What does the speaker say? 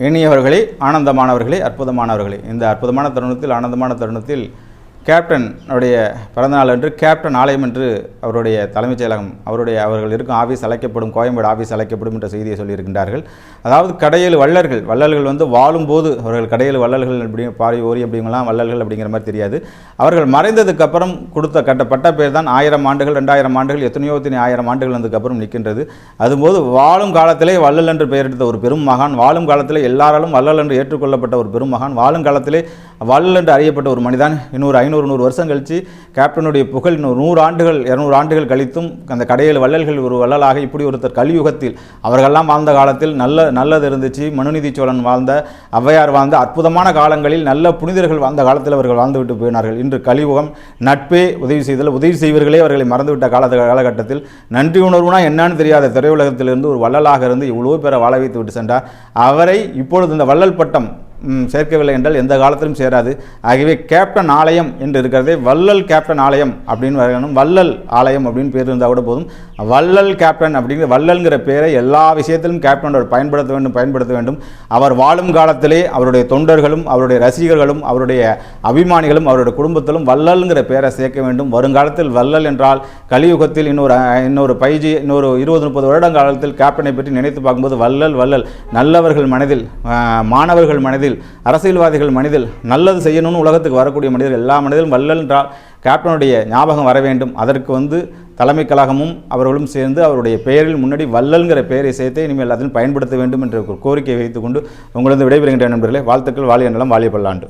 இனியவர்களே ஆனந்தமானவர்களே அற்புதமானவர்களே. இந்த அற்புதமான தருணத்தில் ஆனந்தமான தருணத்தில் கேப்டன் உடைய பிறந்தநாள் அன்று கேப்டன் ஆலயம் என்று அவருடைய தலைமைச் செயலகம் அவருடைய அவர்கள் இருக்கும் ஆஃபீஸ் அழைக்கப்படும் கோயம்பேடு ஆஃபீஸ் அழைக்கப்படும் என்ற செய்தியை சொல்லியிருக்கின்றார்கள். அதாவது கடையில் வள்ளல்கள் வள்ளல்கள் வந்து வாழும்போது அவர்கள் கடையில் வள்ளல்கள் அப்படி பாரி ஓரி அப்படிங்கலாம் வள்ளல்கள் அப்படிங்கிற மாதிரி தெரியாது. அவர்கள் மறைந்ததுக்கு அப்புறம் கொடுத்த கட்ட பட்ட பேர் தான் ஆயிரம் ஆண்டுகள் ரெண்டாயிரம் ஆண்டுகள் எத்தனையோ எத்தனை ஆயிரம் ஆண்டுகள் வந்ததுக்கப்புறம் நிற்கின்றது. அதுபோது வாழும் காலத்திலே வள்ளல் என்று பெயர் எடுத்த ஒரு பெரும் மகான் வாழும் காலத்திலே எல்லாராலும் வள்ளல் என்று ஏற்றுக்கொள்ளப்பட்ட ஒரு பெரும் மகான் வாழும் காலத்திலே வள்ளல் என்று அறியப்பட்ட ஒரு மனிதன் இன்னொரு ஐநூறு நூறு வருஷம் கழித்து கேப்டனுடைய புகழ் இன்னொரு நூறு ஆண்டுகள் இரநூறு ஆண்டுகள் கழித்தும் அந்த கடையில் வள்ளல்கள் ஒரு வள்ளலாக இப்படி ஒருத்தர் கலியுகத்தில் அவர்களெல்லாம் வாழ்ந்த காலத்தில் நல்ல நல்லது இருந்துச்சு. மனுநீதி சோழன் வாழ்ந்த ஔவையார் வாழ்ந்த அற்புதமான காலங்களில் நல்ல புனிதர்கள் வாழ்ந்த காலத்தில் அவர்கள் வாழ்ந்துவிட்டு போயினார்கள். இன்று கலியுகம் நட்பே உதவி செய்தல் உதவி செய்வர்களே அவர்களை மறந்துவிட்ட கால காலகட்டத்தில் நன்றி உணர்வுனா என்னன்னு தெரியாத திரையுலகத்திலிருந்து ஒரு வள்ளலாக இருந்து இவ்வளோ பேரை வாழ வைத்து விட்டு சென்றார். அவரை இப்பொழுது இந்த வள்ளல் பட்டம் சேர்க்கவில்லை என்றால் எந்த காலத்திலும் சேராது. ஆகவே கேப்டன் ஆலயம் என்று இருக்கிறதே வள்ளல் கேப்டன் ஆலயம் அப்படின்னு வரணும். வள்ளல் ஆலயம் அப்படின்னு பேர் இருந்தால் கூட போதும். வள்ளல் கேப்டன் அப்படிங்கிற வள்ளல்ங்கிற பேரை எல்லா விஷயத்திலும் கேப்டனோட பயன்படுத்த வேண்டும் பயன்படுத்த வேண்டும். அவர் வாழும் காலத்திலே அவருடைய தொண்டர்களும் அவருடைய ரசிகர்களும் அவருடைய அபிமானிகளும் அவருடைய குடும்பத்திலும் வள்ளல்ங்கிற பேரை சேர்க்க வேண்டும். வருங்காலத்தில் வள்ளல் என்றால் கலியுகத்தில் இன்னொரு இன்னொரு பைஜி இன்னொரு இருபது முப்பது வருட காலத்தில் கேப்டனை பற்றி நினைத்து பார்க்கும்போது வள்ளல் வள்ளல். நல்லவர்கள் மனதில் மாணவர்கள் மனதில் அரசியல்வாதிகள் மனதில் நல்லது செய்யணும்னு உலகத்துக்கு வரக்கூடிய மனிதர்கள் எல்லா மனிதரும் வள்ளல் என்றால் கேப்டனுடைய ஞாபகம் வர வேண்டும். அதற்கு வந்து தலைமை கழகமும் அவர்களும் சேர்ந்து அவருடைய பெயரில் முன்னாடி வல்லல்ங்கிற பெயரை சேர்த்து இனிமேல் எல்லாத்தையும் பயன்படுத்த வேண்டும் என்ற கோரிக்கையை வைத்துக்கொண்டு உங்களது விடைபெறுகின்ற நண்பர்களே. வாழ்த்துக்கள் வாழிய நலம் வாழிய பல்லாண்டு.